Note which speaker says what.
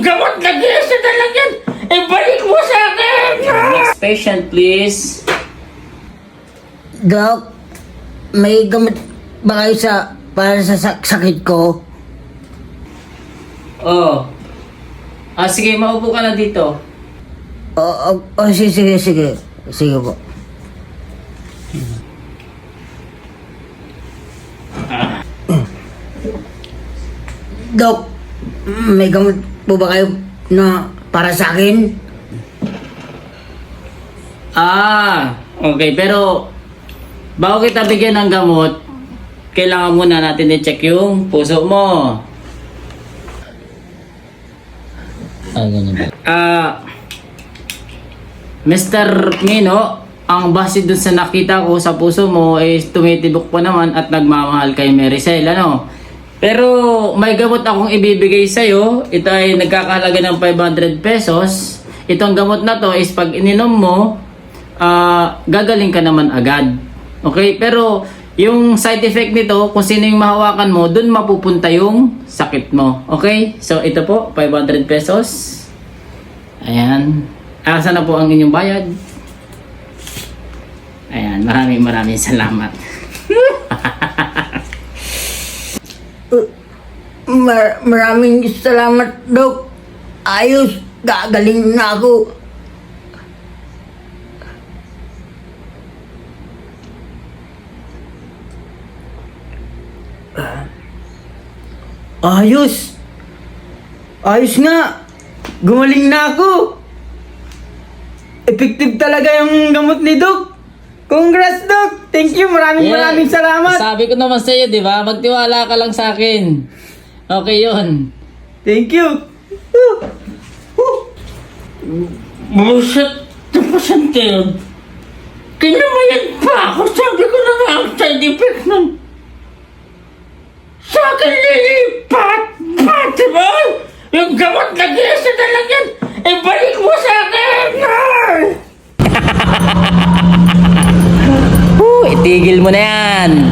Speaker 1: Gamot na ginasa na lang yan! Ibalik mo sa akin!
Speaker 2: Next patient, please.
Speaker 3: Doc, may gamot ba kayo sa, para sa sak- sakit ko?
Speaker 2: Oh. Ah, sige, maupo ka na dito.
Speaker 3: O, o, o sige, sige, sige. Sige po. Doc, may gamot po ba kayo na para sa akin?
Speaker 2: Ah, okay. Pero, bago kita bigyan ng gamot, kailangan muna natin i-check yung puso mo.
Speaker 3: Ah, ganun ba?
Speaker 2: Ah, Mr. Mino, ang base dun sa nakita ko sa puso mo is tumitibok pa naman at nagmamahal kay Maricel, ano? Pero may gamot akong ibibigay sa'yo. Ito ay nagkakahalaga ng 500 pesos. Itong gamot na to is pag ininom mo, ah, gagaling ka naman agad. Okay? Pero yung side effect nito, kung sino yung mahawakan mo, dun mapupunta yung sakit mo. Okay? So ito po, 500 pesos. Ayan. Asa na po ang inyong bayad? Ayan, maraming maraming salamat.
Speaker 3: Mar- maraming salamat, Doc. Ayos, gagaling na ako. Ayos. Ayos nga. Gumaling na ako. Effective talaga yung gamot ni Doc. Congrats, Doc. Thank you. Maraming
Speaker 2: Yeah.
Speaker 3: maraming salamat.
Speaker 2: Sabi ko naman sa iyo, di ba? Magtiwala ka lang sa akin. Okay yun.
Speaker 3: Thank you.
Speaker 1: Buset na pasyente yun. Kinamayad pa ako. Sabi ko na nga ang side effect nun. Sa akin lilipat! Pati ba? Yung gamot na ginasa na lang yan! Ibalik mo sa
Speaker 2: itigil mo na yan.